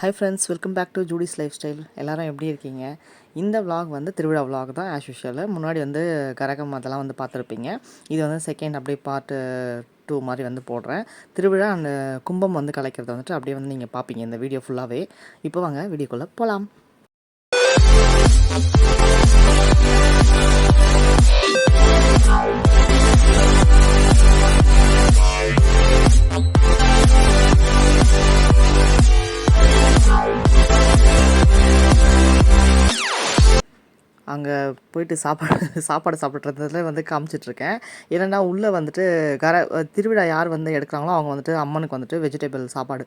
Hi friends welcome back to Judy's lifestyle எல்லாரும் எப்படி இருக்கீங்க? இந்த விலாக் வந்து திருவிழா விலாக் தான் ஆஸ் யூஷுவல் முன்னாடி வந்து கரகம் அதெல்லாம் வந்து பார்த்துருப்பீங்க. இது வந்து செகண்ட் அப்படியே பார்ட்டு டூ மாதிரி வந்து போடுறேன். திருவிழா அந்த கும்பம் வந்து கலைக்கிறத வந்துட்டு அப்படியே வந்து நீங்கள் பார்ப்பீங்க இந்த வீடியோ ஃபுல்லாகவே இப்போ வாங்க வீடியோக்குள்ளே போகலாம் அங்கே போயிட்டு சாப்பாடு சாப்பாடு சாப்பிட்றதுல வந்து காமிச்சிட்ருக்கேன். ஏன்னா உள்ளே வந்துட்டு கர திருவிழா யார் வந்து எடுக்கிறாங்களோ அவங்க வந்துட்டு அம்மனுக்கு வந்துட்டு வெஜிடபிள் சாப்பாடு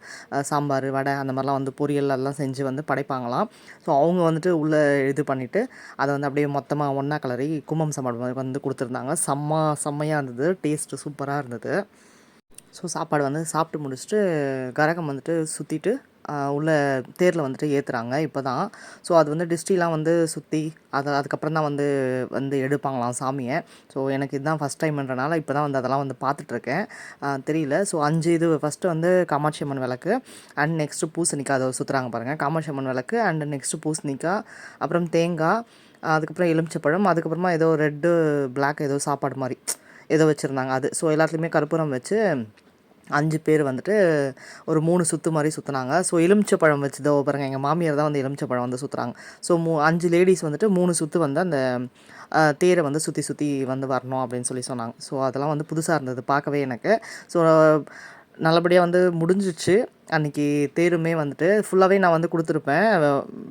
சாம்பார் வடை அந்த மாதிரிலாம் வந்து பொரியல் எல்லாம் செஞ்சு வந்து படைப்பாங்களாம். ஸோ அவங்க வந்துட்டு உள்ளே இது பண்ணிவிட்டு அதை வந்து அப்படியே மொத்தமாக ஒன்றா கலரி கும்பம் சாப்பாடு மாதிரி வந்து கொடுத்துருந்தாங்க. செம்ம செம்மையாக இருந்தது. டேஸ்ட்டு சூப்பராக இருந்தது. ஸோ சாப்பாடு வந்து சாப்பிட்டு முடிச்சுட்டு கரகம் வந்துட்டு சுற்றிட்டு உள்ள தேரில் வந்துட்டு ஏற்றுறாங்க இப்போ தான் ஸோ அது வந்து டிஸ்ட்ரிலாம் வந்து சுற்றி அதை அதுக்கப்புறம் தான் வந்து வந்து எடுப்பாங்களாம் சாமியை. ஸோ எனக்கு இதுதான் ஃபஸ்ட் டைம்ன்றனால இப்போ தான் வந்து அதெல்லாம் வந்து பார்த்துட்ருக்கேன் தெரியல. ஸோ அஞ்சு இது ஃபஸ்ட்டு வந்து காமாட்சி அம்மன் விளக்கு அண்ட் நெக்ஸ்ட்டு பூசணிக்காய் அதை சுற்றுறாங்க பாருங்கள் காமாட்சி அம்மன் விளக்கு அண்ட் நெக்ஸ்ட்டு பூசணிக்காய் அப்புறம் தேங்காய் அதுக்கப்புறம் எலுமிச்சப்பழம் அதுக்கப்புறமா ஏதோ ரெட்டு பிளாக் ஏதோ சாப்பாடு மாதிரி ஏதோ வச்சுருந்தாங்க அது. ஸோ எல்லாத்துலேயுமே கற்பூரம் வச்சு அஞ்சு பேர் வந்துட்டு ஒரு மூணு சுற்று மாதிரி சுற்றுனாங்க ஸோ எலுமிச்சப்பழம் வச்சு பாருங்கள் எங்கள் மாமியார் தான் வந்து எலுமிச்சப்பழம் வந்து சுற்றுறாங்க ஸோ மூ அஞ்சு லேடிஸ் வந்துட்டு மூணு சுற்று வந்து அந்த தேரை வந்து சுற்றி சுற்றி வந்து வரணும் அப்படின்னு சொல்லி சொன்னாங்க. ஸோ அதெல்லாம் வந்து புதுசாக இருந்தது பார்க்கவே எனக்கு. ஸோ நல்லபடியாக வந்து முடிஞ்சிச்சு. அன்றைக்கி தேருமே வந்துட்டு ஃபுல்லாகவே நான் வந்து கொடுத்துருப்பேன்.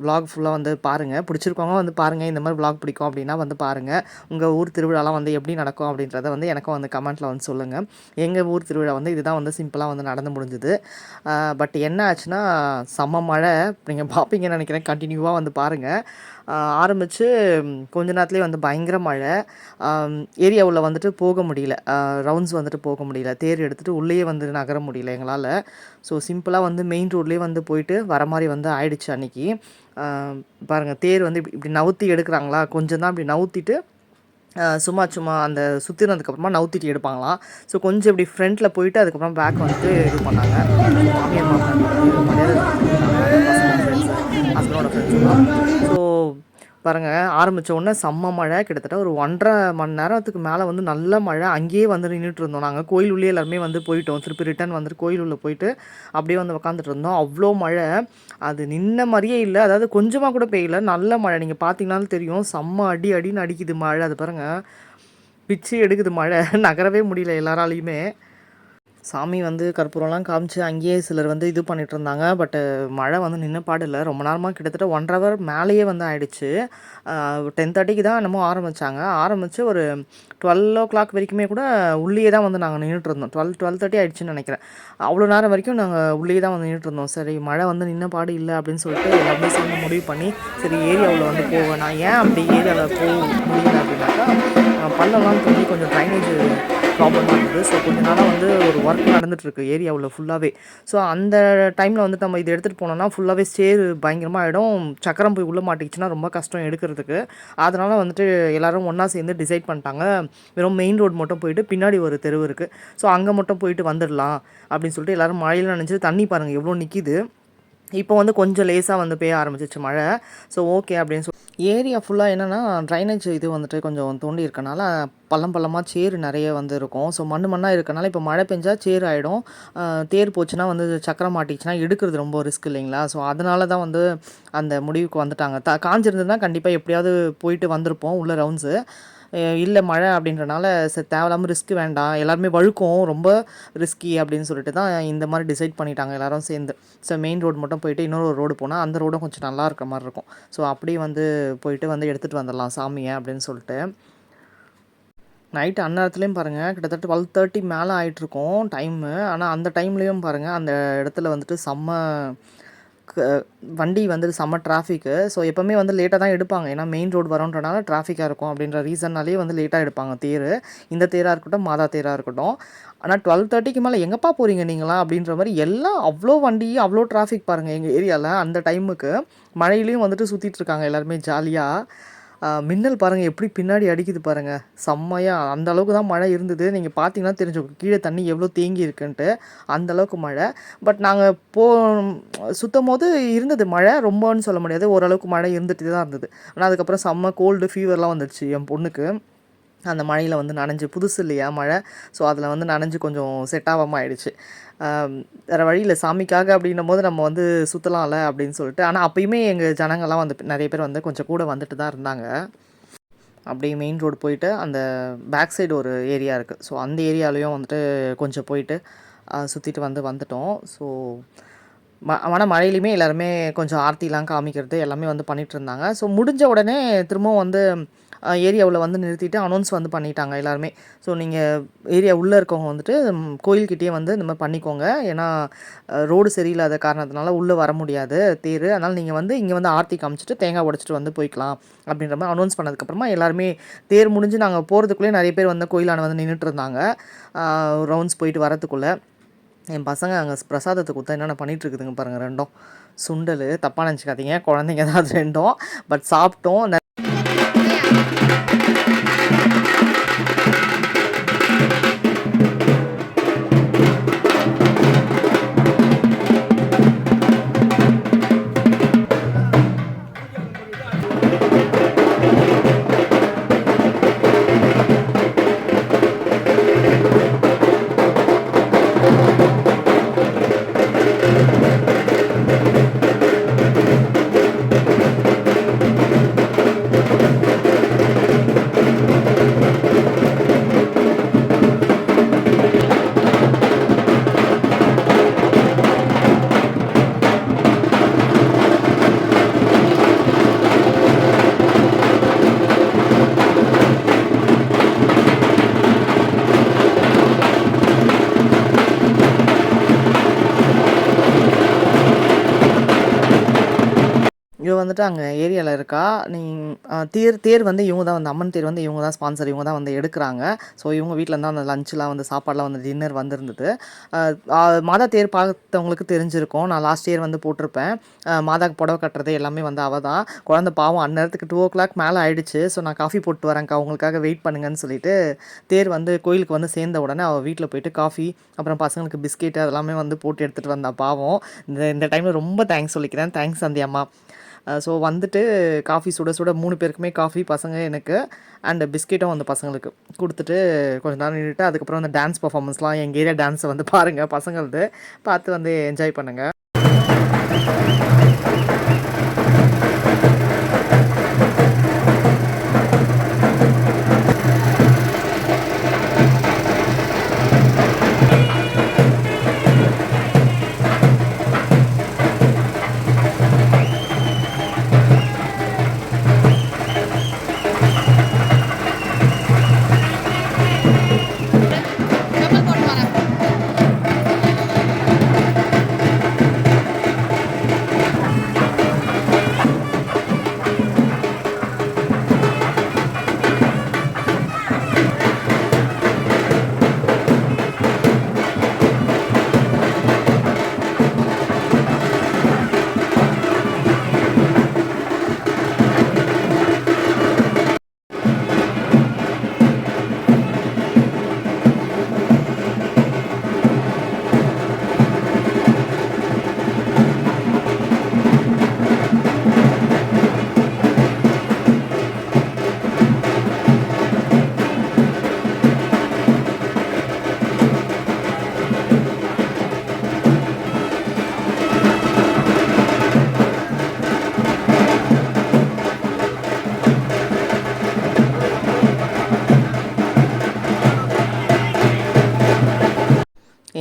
விலாக் ஃபுல்லாக வந்து பாருங்கள் பிடிச்சிருக்கவங்க வந்து பாருங்கள் இந்த மாதிரி விலாக் பிடிக்கும் அப்படின்னா வந்து பாருங்கள் உங்கள் ஊர் திருவிழாலாம் வந்து எப்படி நடக்கும் அப்படின்றத வந்து எனக்கும் வந்து கமெண்ட்டில் வந்து சொல்லுங்கள் எங்கள் ஊர் திருவிழா வந்து இதுதான் வந்து சிம்பிளாக வந்து நடந்து முடிஞ்சுது. பட் என்ன ஆச்சுன்னா செம்ம மழை. நீங்கள் பார்ப்பீங்கன்னு நினைக்கிறேன். கண்டினியூவாக வந்து பாருங்கள் ஆரம்பித்து கொஞ்ச நேரத்துலேயே வந்து பயங்கர மழை. ஏரியாவில் வந்துட்டு போக முடியல. ரவுண்ட்ஸ் வந்துட்டு போக முடியல. தேர் எடுத்துகிட்டு உள்ளேயே வந்து நகர முடியல எங்களால். ஸோ சிம்பிளாக வந்து மெயின் ரோட்லேயே வந்து போயிட்டு வர மாதிரி வந்து ஆயிடுச்சு அன்றைக்கி பாருங்கள் தேர் வந்து இப்படி இப்படி நவுத்தி எடுக்கிறாங்களா? கொஞ்சம் தான் இப்படி நவுத்திட்டு சும்மா சும்மா அந்த சுற்றினதுக்கப்புறமா நவுத்திட்டு எடுப்பாங்களாம். ஸோ கொஞ்சம் இப்படி ஃப்ரண்ட்டில் போயிட்டு அதுக்கப்புறம் பேக் வந்துட்டு இது பண்ணாங்க. மாமியார் மாமனார் ஹஸ்பண்டோட ஸோ பாருங்கள் ஆரம்பித்த உடனே செம்ம மழை. கிட்டத்தட்ட ஒரு ஒன்றரை மணி நேரத்துக்கு மேலே வந்து நல்ல மழை. அங்கேயே வந்து நின்றுட்டு இருந்தோம். நாங்கள் கோயில் உள்ளே எல்லாருமே வந்து போயிட்டோம். திருப்பி ரிட்டர்ன் வந்துட்டு கோயில் உள்ளே போயிட்டு அப்படியே வந்து உக்காந்துட்டு இருந்தோம். அவ்வளோ மழை. அது நின்ன மாதிரியே இல்லை. அதாவது கொஞ்சமாக கூட பெய்யல. நல்ல மழை. நீங்கள் பார்த்தீங்கனாலும் தெரியும். செம்ம அடி அடின்னு அடிக்குது மழை. அது பாருங்கள் பிச்சு எடுக்குது மழை. நகரவே முடியல எல்லாராலையுமே. சாமி வந்து கற்பூரம்லாம் காமிச்சு அங்கேயே சிலர் வந்து இது பண்ணிட்டு இருந்தாங்க. பட்டு மழை வந்து நின்று பாடல. ரொம்ப நேரமாக கிட்டத்தட்ட ஒன்றரை ஹவர் மேலேயே வந்து ஆயிடுச்சு. டென் தேர்ட்டிக்கு தான் என்னமோ ஆரம்பித்தாங்க ஆரம்பித்து ஒரு டுவெல் ஓ கிளாக் வரைக்குமே கூட உள்ளேயே தான் வந்து நாங்கள் நின்றுட்டு இருந்தோம். டுவெல் டுவெல் தேர்ட்டி ஆயிடுச்சுன்னு நினைக்கிறேன். அவ்வளோ நேரம் வரைக்கும் நாங்கள் உள்ளேயே தான் வந்து நின்றுட்டு இருந்தோம். சரி மழை வந்து நின்ன பாடு இல்லை அப்படின்னு சொல்லிட்டு எல்லாமே சேர்ந்து முடிவு பண்ணி சரி ஏரியாவில் வந்து போவேன். நான் ஏன் அப்படி ஏரியாவில் போக முடியல அப்படின்னாக்கா பள்ளம்லாம் தண்ணி கொஞ்சம் ட்ரைனேஜ் ப்ராப்ளம் இருந்தது ஸோ கொஞ்ச நாளாக வந்து ஒரு ஒர்க் நடந்துட்டுருக்கு ஏரியாவில் ஃபுல்லாகவே ஸோ அந்த டைமில் வந்து நம்ம இதை எடுத்துகிட்டு போனோம்னா ஃபுல்லாகவே ஸ்டேர் பயங்கரமாக ஆகிடும் சக்கரம் போய் உள்ளே மாட்டிக்கிச்சுன்னா ரொம்ப கஷ்டம் எடுக்கிறதுக்கு. அதனால் வந்துட்டு எல்லாரும் ஒன்றா சேர்ந்து டிசைட் பண்ணிட்டாங்க. வெறும் மெயின் ரோடு மட்டும் போயிட்டு பின்னாடி ஒரு தெருவு இருக்குது ஸோ அங்கே மட்டும் போயிட்டு வந்துடலாம் அப்படின்னு சொல்லிட்டு எல்லாரும் மழையில் நினச்சிட்டு தண்ணி பாருங்கள் எவ்வளோ நிற்கிது இப்போ வந்து கொஞ்சம் லேசாக வந்து பெய்ய ஆரம்பிச்சிச்சு மழை. ஸோ ஓகே அப்படின்னு சொல்லி ஏரியா ஃபுல்லாக என்னென்னா ட்ரைனேஜ் இது வந்துட்டு கொஞ்சம் தோண்டி இருக்கனால பள்ளம் பள்ளமாக சேறு நிறைய வந்து இருக்கும் ஸோ மண் மண்ணாக இருக்கனால இப்போ மழை பெஞ்சால் சேறு ஆகிடும் தேர் போச்சுன்னா வந்து சக்கரம் மாட்டிச்சுன்னா எடுக்கிறது ரொம்ப ரிஸ்க் இல்லைங்களா? ஸோ அதனால தான் வந்து அந்த முடிவுக்கு வந்துட்டாங்க. த காஞ்சிருந்ததுன்னா கண்டிப்பாக எப்படியாவது போயிட்டு வந்திருப்போம் உள்ள ரவுண்ட்ஸு இல்லை மழை அப்படின்றனால சரி தேவையில்லாமல் ரிஸ்க் வேண்டாம். எல்லாருமே வழுக்கும். ரொம்ப ரிஸ்கி அப்படின்னு சொல்லிட்டு தான் இந்த மாதிரி டிசைட் பண்ணிட்டாங்க எல்லாரும் சேர்ந்து. ஸோ மெயின் ரோடு மட்டும் போயிட்டு இன்னொரு ரோடு போனால் அந்த ரோடும் கொஞ்சம் நல்லா இருக்கிற மாதிரி இருக்கும். ஸோ அப்படியே வந்து போயிட்டு வந்து எடுத்துகிட்டு வந்துடலாம் சாமியை அப்படின்னு சொல்லிட்டு. நைட்டு அந்நேரத்துலேயும் பாருங்கள் கிட்டத்தட்ட டுவெல் தேர்ட்டி மேலே ஆகிட்ருக்கோம் டைமு ஆனால் அந்த டைம்லேயும் பாருங்கள் அந்த இடத்துல வந்துட்டு செம்ம வண்டி வந்து செம்ம டிராஃபிக்கு ஸோ எப்போவுமே வந்து லேட்டாக தான் எடுப்பாங்க. ஏன்னா மெயின் ரோடு வரோன்றனால டிராஃபிக்காக இருக்கும் அப்படின்ற ரீசன்னாலே வந்து லேட்டாக எடுப்பாங்க தேர். இந்த தேராக இருக்கட்டும் மாதா தேராக இருக்கட்டும். ஆனால் டுவெல் தேர்ட்டிக்கு மேலே எங்கேப்பா போகிறீங்க நீங்களா அப்படின்ற மாதிரி எல்லாம் அவ்வளோ வண்டி அவ்வளோ டிராஃபிக் பாருங்கள் எங்கள் ஏரியாவில் அந்த டைமுக்கு மழையிலையும் வந்துட்டு சுற்றிட்டுருக்காங்க எல்லாருமே ஜாலியாக மின்னல் பாருங்கள் எப்படி பின்னாடி அடிக்குது பாருங்கள் செம்மையாக அந்த அளவுக்கு தான் மழை இருந்தது. நீங்கள் பார்த்தீங்கன்னா தெரிஞ்சுக்கும் கீழே தண்ணி எவ்வளோ தேங்கி இருக்குன்ட்டு அந்தளவுக்கு மழை. பட் நாங்கள் போ சுற்றும் போது இருந்தது மழை. ரொம்பன்னு சொல்ல முடியாது. ஓரளவுக்கு மழை இருந்துகிட்டு தான் இருந்தது. ஆனால் அதுக்கப்புறம் செம்ம கோல்டு ஃபீவர்லாம் வந்துடுச்சு என் பொண்ணுக்கு. அந்த மழையில் வந்து நனைஞ்சு புதுசு இல்லையா மழை? ஸோ அதில் வந்து நனைஞ்சு கொஞ்சம் செட் ஆகாமல் ஆயிடுச்சு. வேறு வழியில் சாமிக்காக அப்படின்னும் போது நம்ம வந்து சுற்றலாம்ல அப்படின்னு சொல்லிட்டு. ஆனால் அப்பயுமே எங்கள் ஜனங்கள்லாம் வந்து நிறைய பேர் வந்து கொஞ்சம் கூட வந்துட்டு தான் இருந்தாங்க. அப்படியே மெயின் ரோடு போயிட்டு அந்த பேக் சைடு ஒரு ஏரியா இருக்குது ஸோ அந்த ஏரியாலையும் வந்துட்டு கொஞ்சம் போயிட்டு சுற்றிட்டு வந்து வந்துட்டோம். ஸோ ம ஆனால் மழையிலையுமே எல்லாருமே கொஞ்சம் ஆர்த்திலாம் காமிக்கிறது எல்லாமே வந்து பண்ணிகிட்டு இருந்தாங்க. ஸோ முடிஞ்ச உடனே திரும்பவும் வந்து ஏரியாவில் வந்து நிறுத்திட்டு அனௌன்ஸ் வந்து பண்ணிட்டாங்க எல்லாருமே. ஸோ நீங்கள் ஏரியா உள்ளே இருக்கவங்க வந்துட்டு ம், வந்து இந்த மாதிரி பண்ணிக்கோங்க. ஏன்னா ரோடு சரியில்லாத காரணத்தினால உள்ளே வர முடியாது தேர். அதனால் நீங்கள் வந்து இங்கே வந்து ஆர்த்தி காமிச்சிட்டு தேங்காய் உடைச்சிட்டு வந்து போய்க்கலாம் அப்படின்ற மாதிரி அனௌன்ஸ் பண்ணதுக்கப்புறமா எல்லாருமே தேர் முடிஞ்சு நாங்கள் போகிறதுக்குள்ளே நிறைய பேர் வந்து கோயிலான வந்து நின்றுட்டு இருந்தாங்க. ரவுண்ட்ஸ் போயிட்டு வரத்துக்குள்ளே என் பசங்க அங்கே பிரசாதத்தை கொடுத்தா என்னென்ன பண்ணிகிட்ருக்குதுங்க பாருங்கள் ரெண்டும். சுண்டல் தப்பாக நினச்சிக்காதீங்க. குழந்தைங்க தான் அது ரெண்டும். பட் சாப்பிட்டோம். வந்துட்டு அங்கே ஏரியாவில் இருக்கா? நீ தேர் தேர் வந்து இவங்க தான் வந்து அம்மன் தேர் வந்து இவங்க தான் ஸ்பான்சர் இவங்க தான் வந்து எடுக்கிறாங்க. ஸோ இவங்க வீட்டில் தான் அந்த லஞ்செலாம் வந்து சாப்பாடெலாம் வந்து டின்னர் வந்திருந்தது. மாதா தேர் பார்த்தவங்களுக்கு தெரிஞ்சிருக்கும். நான் லாஸ்ட் இயர் வந்து போட்டிருப்பேன். மாதாக்கு புடவை கட்டுறது எல்லாமே வந்து அவள் தான். குழந்த பாவம் அந்நேரத்துக்கு டூ ஓ கிளாக் மேலே ஆயிடுச்சு. ஸோ நான் காஃபி போட்டு வரேன்க்கா அவங்களுக்காக வெயிட் பண்ணுங்கன்னு சொல்லிட்டு தேர் வந்து கோயிலுக்கு வந்து சேர்ந்த உடனே அவள் வீட்டில் போயிட்டு காஃபி அப்புறம் பசங்களுக்கு பிஸ்கெட் அதெல்லாமே வந்து போட்டு எடுத்துகிட்டு வந்தா பாவம். இந்த இந்த டைமில் ரொம்ப தேங்க்ஸ் சொல்லிக்கிறேன். தேங்க்ஸ் சந்தியம்மா. ஸோ வந்துட்டு காஃபி சுட சுட மூணு பேருக்குமே காஃபி பசங்க எனக்கு அண்ட் பிஸ்கெட்டும் வந்து பசங்களுக்கு. கொடுத்துட்டு கொஞ்ச நேரம் நின்றுட்டு அதுக்கப்புறம் அந்த டான்ஸ் பர்ஃபார்மன்ஸ்லாம் எங்கள் ஏரியா டான்ஸை வந்து பாருங்கள் பசங்களது. பார்த்து வந்து என்ஜாய் பண்ணுங்கள்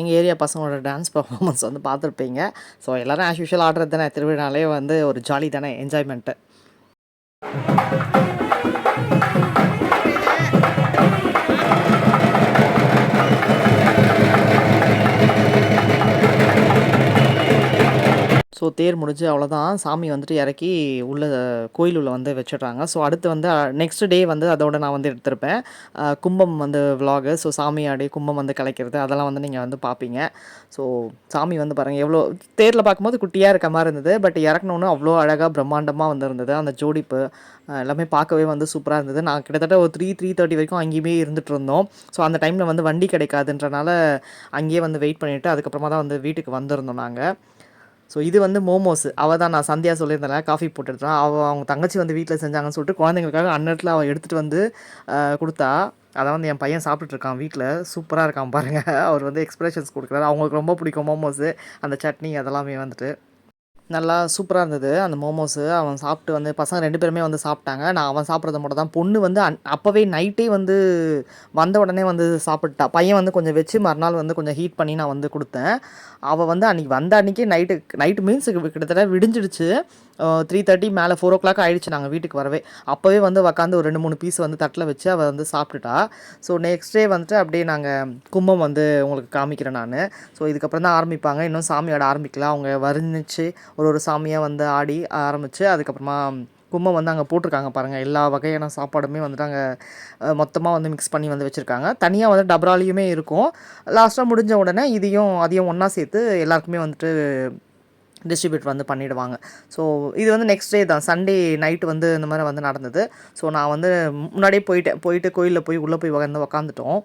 எங்கள் ஏரியா பசங்களோட டான்ஸ் பர்ஃபார்மன்ஸ் வந்து பார்த்துருப்பீங்க. ஸோ எல்லோரும் ஆஸ் யூஷுவல் ஆடுறது தானே. திருவிழாலே வந்து ஒரு ஜாலி தானே என்ஜாய்மெண்ட்டு தேர் முடிஞ்சு அவ்வளோதான் சாமி வந்துட்டு இறக்கி உள்ள கோயில் உள்ள வந்து வச்சிடுறாங்க. ஸோ அடுத்து வந்து நெக்ஸ்ட் டே வந்து அதோட நான் வந்து எடுத்திருப்பேன். கும்பம் வந்து விலாகு ஸோ சாமி ஆடி கும்பம் வந்து கலைக்கிறது அதெல்லாம் வந்து நீங்கள் வந்து பார்ப்பீங்க ஸோ சாமி வந்து பாருங்கள் எவ்வளோ தேரில் பார்க்கும்போது குட்டியாக இருக்க மாதிரி இருந்தது பட் இறக்கணுன்னு அவ்வளோ அழகாக பிரம்மாண்டமாக வந்து இருந்தது. அந்த ஜோடிப்பு எல்லாமே பார்க்கவே வந்து சூப்பராக இருந்தது. நான் கிட்டத்தட்ட ஒரு த்ரீ த்ரீ தேர்ட்டி வரைக்கும் அங்கேயுமே இருந்துட்டு இருந்தோம். ஸோ அந்த டைமில் வந்து வண்டி கிடைக்காதுன்றனால அங்கேயே வந்து வெயிட் பண்ணிவிட்டு அதுக்கப்புறமா தான் வந்து வீட்டுக்கு வந்திருந்தோம் நாங்கள் ஸோ இது வந்து மோமோஸ் அவள் தான் நான் சந்தியா சொல்லியிருந்தேன் காஃபி போட்டுருந்தான் அவள் அவங்க தங்கச்சி வந்து வீட்டில் செஞ்சாங்கன்னு சொல்லிட்டு குழந்தைங்களுக்காக அன்னத்தில் அவள் எடுத்துகிட்டு வந்து கொடுத்தா அதை வந்து என் பையன் சாப்பிட்டுட்டு வீட்டில் சூப்பராக இருக்கான் பாருங்கள் அவர் வந்து எக்ஸ்பிரஷன்ஸ் கொடுக்குறாரு. அவங்களுக்கு ரொம்ப பிடிக்கும் மோமோஸு அந்த சட்னி அதெல்லாமே வந்துட்டு. நல்லா சூப்பராக இருந்தது. அந்த மோமோஸு அவன் சாப்பிட்டு வந்து பசங்க ரெண்டு பேருமே வந்து சாப்பிட்டாங்க. நான் அவன் சாப்பிட்றத மட்டும் தான். பொண்ணு வந்து அன் அப்போவே நைட்டே வந்து வந்த உடனே வந்து சாப்பிட்டா பையன் வந்து கொஞ்சம் வச்சு மறுநாள் வந்து கொஞ்சம் ஹீட் பண்ணி நான் வந்து கொடுத்தேன். அவள் வந்து அன்றைக்கி வந்த அன்றைக்கி நைட்டு நைட்டு மீன்ஸுக்கு கிட்டத்தட்ட விடிஞ்சிடுச்சு. த்ரீ தேர்ட்டி மேலே ஃபோர் ஓ கிளாக் ஆகிடுச்சு நாங்கள் வீட்டுக்கு வரவே. அப்போவே வந்து உக்காந்து ஒரு ரெண்டு மூணு பீஸ் வந்து தட்டில் வச்சு அவள் வந்து சாப்பிட்டுட்டா. ஸோ நெக்ஸ்ட் டே வந்துட்டு அப்படியே நாங்கள் கும்பம் வந்து உங்களுக்கு காமிக்கிறேன் நான். ஸோ இதுக்கப்புறம் தான் ஆரம்பிப்பாங்க. இன்னும் சாமி ஆட அவங்க வர்ணிச்சு ஒரு ஒரு சாமியாக வந்து ஆடி ஆரம்பித்து அதுக்கப்புறமா கும்பம் வந்து அங்கே போட்டிருக்காங்க பாருங்கள் எல்லா வகையான சாப்பாடுமே வந்துட்டு அங்கே மொத்தமாக வந்து மிக்ஸ் பண்ணி வந்து வச்சுருக்காங்க. தனியாக வந்து டபராலையுமே இருக்கும். லாஸ்ட்டாக முடிஞ்ச உடனே இதையும் அதையும் ஒன்றா சேர்த்து எல்லாருக்குமே வந்துட்டு டிஸ்ட்ரிபியூட் வந்து பண்ணிடுவாங்க. ஸோ இது வந்து நெக்ஸ்ட் டே தான். சண்டே நைட்டு வந்து இந்த மாதிரி வந்து நடந்தது. ஸோ நான் வந்து முன்னாடியே போயிட்டேன். போயிட்டு கோயிலில் போய் உள்ளே போய் உட்காந்து உக்காந்துட்டோம்.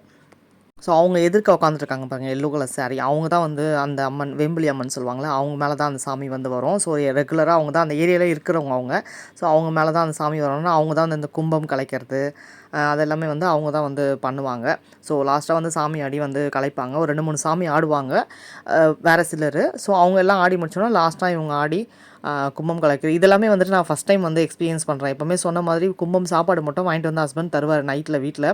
ஸோ அவங்க எதிர்க்க உட்காந்துருக்காங்க பாருங்கள் எல்லோ கலர் saree. அவங்க தான் வந்து அந்த அம்மன் வெம்பிலி அம்மன் சொல்லுவாங்களே அவங்க மேலே தான் அந்த சாமி வந்து வரும். ஸோ ரெகுலராக அவங்க தான் அந்த ஏரியாவில் இருக்கிறவங்க அவங்க. ஸோ அவங்க மேலே தான் அந்த சாமி வரணும்னா அவங்க தான் வந்து இந்த கும்பம் கலைக்கிறது அதெல்லாமே வந்து அவங்க தான் வந்து பண்ணுவாங்க. ஸோ லாஸ்ட்டாக வந்து சாமி ஆடி வந்து கலைப்பாங்க. ஒரு ரெண்டு மூணு சாமி ஆடுவாங்க வேறு சிலர். ஸோ அவங்க எல்லாம் ஆடி முடிச்சோன்னா லாஸ்ட்டாக இவங்க ஆடி கும்பம் கலைக்கிறது. இதெல்லாமே வந்துட்டு நான் ஃபஸ்ட் டைம் வந்து எக்ஸ்பீரியன்ஸ் பண்ணுறேன் எப்போவுமே சொன்ன மாதிரி கும்பம் சாப்பாடு மட்டும் வாங்கிட்டு வந்து ஹஸ்பண்ட் தருவார் நைட்டில் வீட்டில்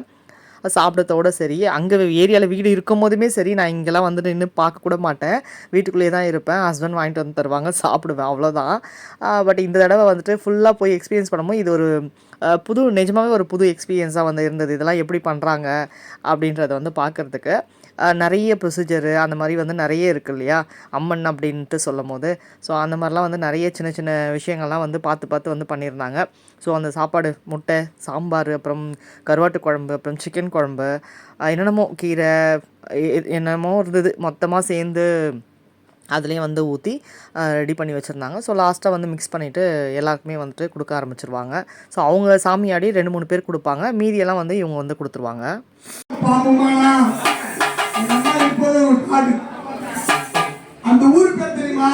சாப்பிடத்தோட சரி அங்கே ஏரியாவில் வீடு இருக்கும் போதுமே சரி நான் இங்கெல்லாம் வந்து நின்று பார்க்கக்கூட மாட்டேன். வீட்டுக்குள்ளேயே தான் இருப்பேன். ஹஸ்பண்ட் வாங்கிட்டு வந்து தருவாங்க சாப்பிடுவேன் அவ்வளோதான் பட் இந்த தடவை வந்துட்டு ஃபுல்லாக போய் எக்ஸ்பீரியன்ஸ் பண்ணும்போது இது ஒரு புது நிஜமாகவே ஒரு புது எக்ஸ்பீரியன்ஸாக வந்து இருந்தது. இதெல்லாம் எப்படி பண்ணுறாங்க அப்படின்றத வந்து பார்க்குறதுக்கு. நிறைய ப்ரொசீஜரு அந்த மாதிரி வந்து நிறைய இருக்குது இல்லையா? அம்மன் அப்படின்ட்டு சொல்லும் போது ஸோ அந்த மாதிரிலாம் வந்து நிறைய சின்ன சின்ன விஷயங்கள்லாம் வந்து பார்த்து பார்த்து வந்து பண்ணியிருந்தாங்க. ஸோ அந்த சாப்பாடு முட்டை சாம்பார் அப்புறம் கருவாட்டு குழம்பு அப்புறம் சிக்கன் குழம்பு என்னென்னமோ கீரை என்னமோ இருந்தது. மொத்தமாக சேர்ந்து அதுலேயும் வந்து ஊற்றி ரெடி பண்ணி வச்சுருந்தாங்க. ஸோ லாஸ்ட்டாக வந்து மிக்ஸ் பண்ணிவிட்டு எல்லாருக்குமே வந்துட்டு கொடுக்க ஆரம்பிச்சிருவாங்க. ஸோ அவங்க சாமியாடி ரெண்டு மூணு பேர் கொடுப்பாங்க. மீதியெல்லாம் வந்து இவங்க வந்து கொடுத்துருவாங்க. பாப்பமானா எங்க இப்போது ஒரு காடு அந்த ஊர் பேர் தெரியுமா?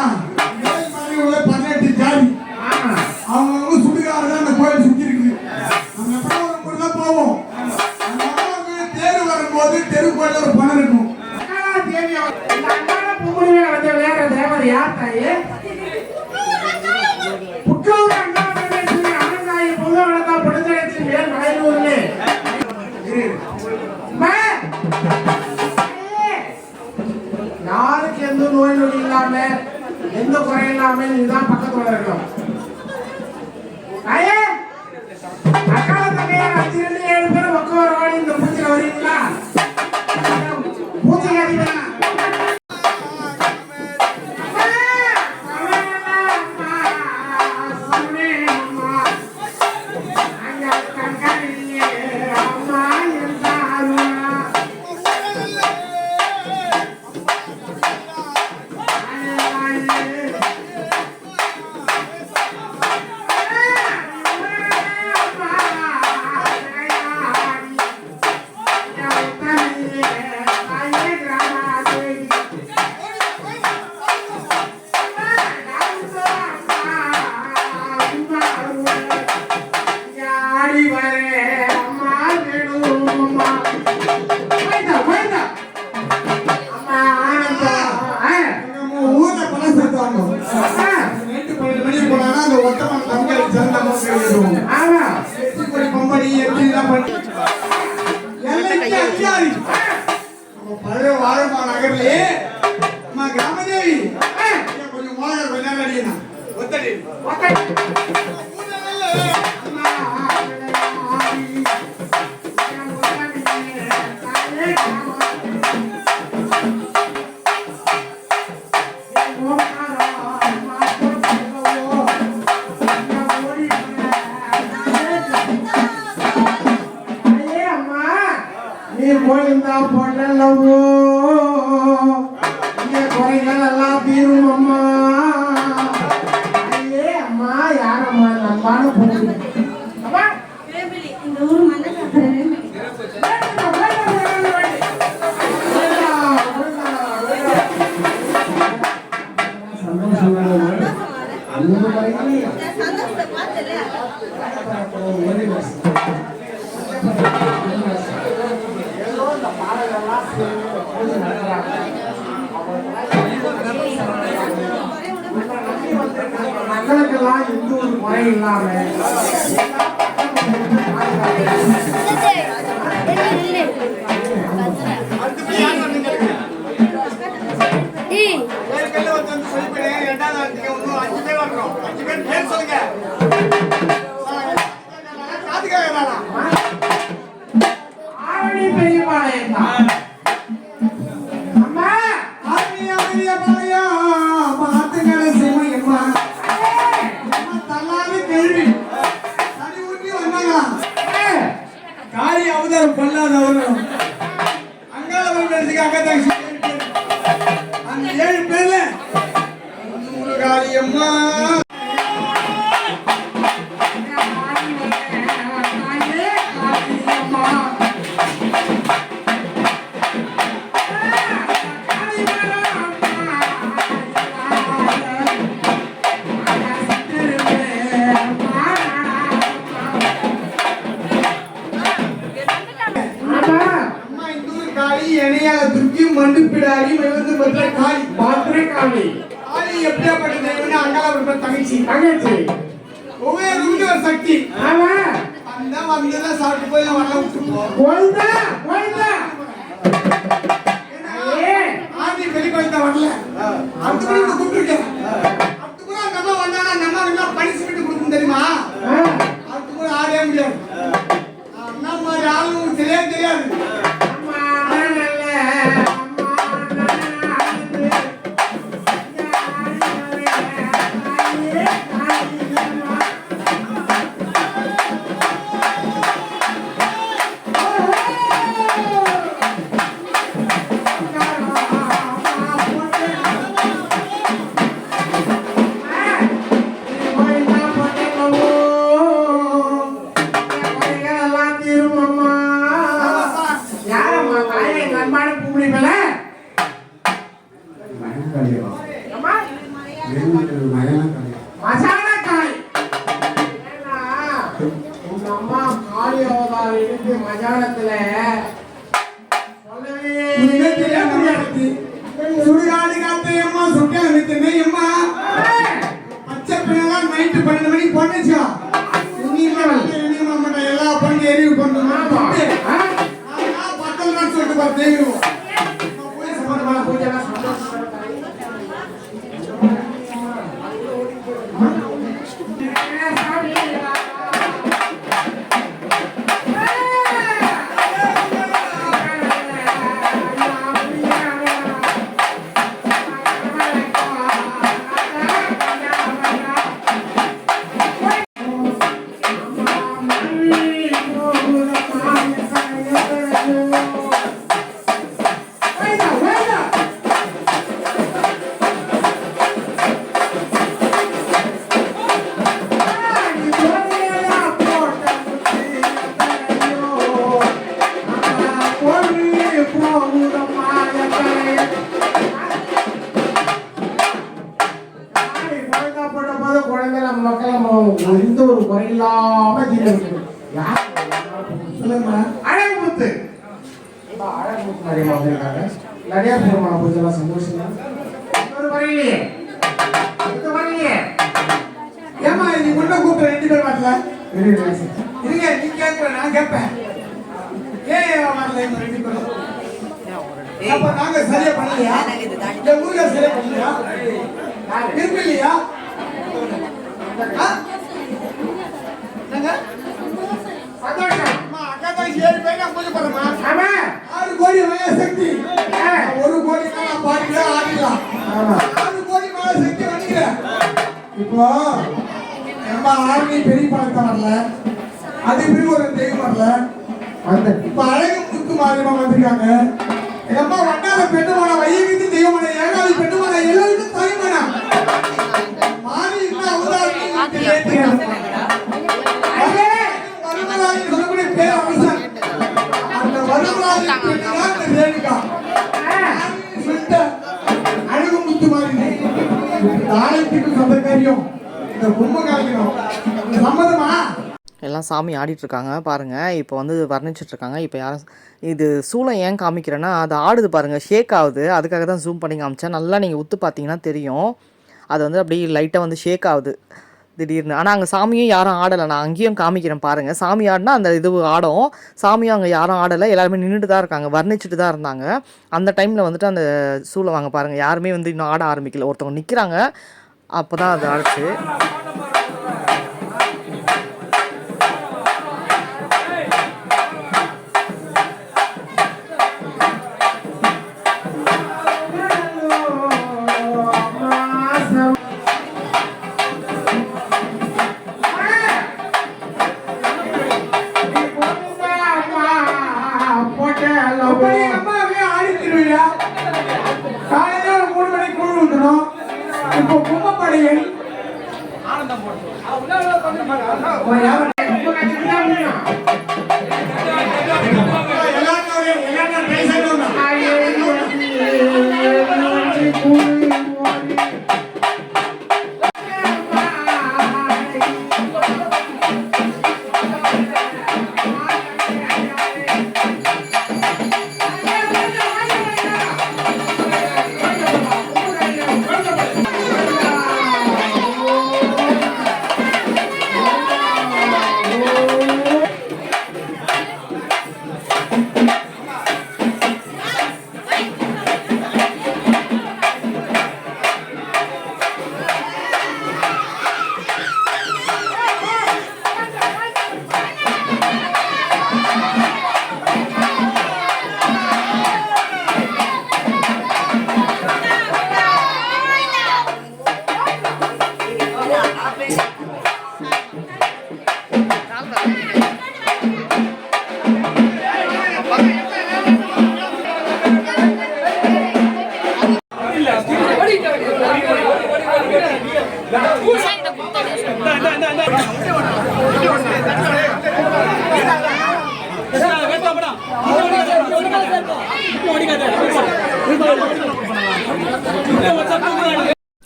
வேல்மலை உள்ள பதினெட்டு ஜாதி. அவங்க சுடுகாடு தான் அந்த கோயில் சுத்தி இருக்குது நம்ம எப்போ ஒரு முறை தான் போவோம். அந்த அம்மாவுக்கு தேர் வரும்போது தெரு கோயில ஒரு பணம் இருக்கும். யாருக்கு இல்லாம எந்த குறையும் இல்லாம இதுதான் பக்கத்துல இருக்கணும் மக்களுக்கெல்லாம் எந்த ஒரு குறை இல்லாம. ஏற்கனவே ஒருத்தன் வருடத்துக்கு அக்கத்தாங்க ஏழு அந்த ஏழு பேர்ல நூறு அம்மா. வரல எந்த ஒரு குறையில்லாம ஜீவிக்கணும் யார் சொல்லுங்கம்மா அழகுமுத்து அழகுமுத்து நிறைய வந்திருக்காங்க நிறைய பெருமான பூஜைலாம் சந்தோஷம் ஒரு குறையிலையே இந்த குறையிலையே ஏமா நீ முன்ன கூப்பிட்ட ரெண்டு பேர் வரல இருங்க நீ கேட்கல நான் கேட்பேன். ஏன் வரல இவங்க ரெண்டு பேரும்? அப்ப நாங்க சரியா பண்ணலையா? இந்த ஊர்ல சரியா பண்ணலையா? திருப்பி இல்லையா ஆறு கோடி மேல சக்தி ஆ. ஒரு கோடி நான் ஆடிக்கலாம் ஆமா ஆறு கோடி மேல சக்தி பண்ணிக்கிறேன் இப்போ நம்ம ஆர்மி பெரிய பணத்தை வரல அது இப்படி ஒரு தெய்வம் வரல வந்து இப்ப அழகு முத்து மாரியமா வந்திருக்காங்க எம்மா வண்ணாத பெண்ணுமான வையகத்தி தெய்வமான ஏகாதி பெண்ணுமான எல்லாரும் எல்லாம் சாமி ஆடிட்டு இருக்காங்க பாருங்கள் இப்போ வந்து வர்ணிச்சிட்டு இருக்காங்க இப்போ யாரும் இது சூளம் ஏன் காமிக்கிறேன்னா அது ஆடுது பாருங்கள் ஷேக் ஆகுது. அதுக்காக தான் ஜூம் பண்ணி காமிச்சேன். நல்லா நீங்கள் உத்து பார்த்தீங்கன்னா தெரியும். அது வந்து அப்படியே லைட்டாக வந்து ஷேக் ஆகுது. திடீர்னு. ஆனால் அங்கே சாமியும் யாரும் ஆடலை. நான் அங்கேயும் காமிக்கிறேன் பாருங்கள் சாமி ஆடினா அந்த இது ஆடும். சாமியும் அங்கே யாரும் ஆடலை. எல்லாருமே நின்றுட்டு தான் இருக்காங்க. வர்ணிச்சுட்டு தான் இருந்தாங்க. அந்த டைமில் வந்துட்டு அந்த சூளம் வாங்க பாருங்கள் யாருமே வந்து இன்னும் ஆட ஆரம்பிக்கல. ஒருத்தவங்க நிற்கிறாங்க அப்போ தான் அது ஆடுச்சு. இப்போ கும்பப்படையில் எல்லாரும்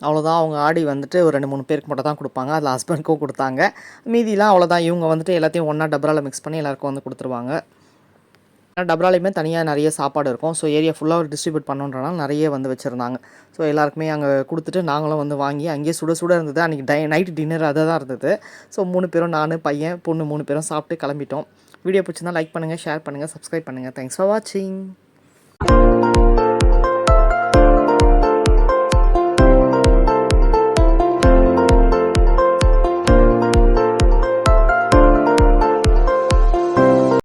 அவ்வளோதான் அவங்க ஆடி வந்துட்டு ஒரு ரெண்டு மூணு பேருக்கு மட்டும் தான் கொடுப்பாங்க. அதில் ஹஸ்பண்ட்க்கும் கொடுத்தாங்க. மீதிலாம் அவ்வளோதான் இவங்க வந்துட்டு எல்லாத்தையும் ஒன்றா டபராவில் மிக்ஸ் பண்ணி எல்லாருக்கும் வந்து கொடுத்துருவாங்க. ஏன்னா டபராலையுமே தனியாக நிறைய சாப்பாடு இருக்கும். ஸோ ஏரியா ஃபுல்லாக டிஸ்ட்ரிபியூட் பண்ணுன்றனால நிறைய வந்து வச்சுருந்தாங்க. ஸோ எல்லாருக்குமே அங்கே கொடுத்துட்டு நாங்களும் வந்து வாங்கி அங்கேயே சுட சுட இருந்தது. அன்றைக்கி டை நைட்டு டின்னர் அதை தான் இருந்தது. ஸோ மூணு பேரும் நான் பையன் பொண்ணு மூணு பேரும் சாப்பிட்டு கிளம்பிட்டோம். வீடியோ பிடிச்சிருந்தா லைக் பண்ணுங்கள் ஷேர் பண்ணுங்கள் சப்ஸ்கிரைப் பண்ணுங்கள் தேங்க்ஸ் ஃபார் வாட்சிங்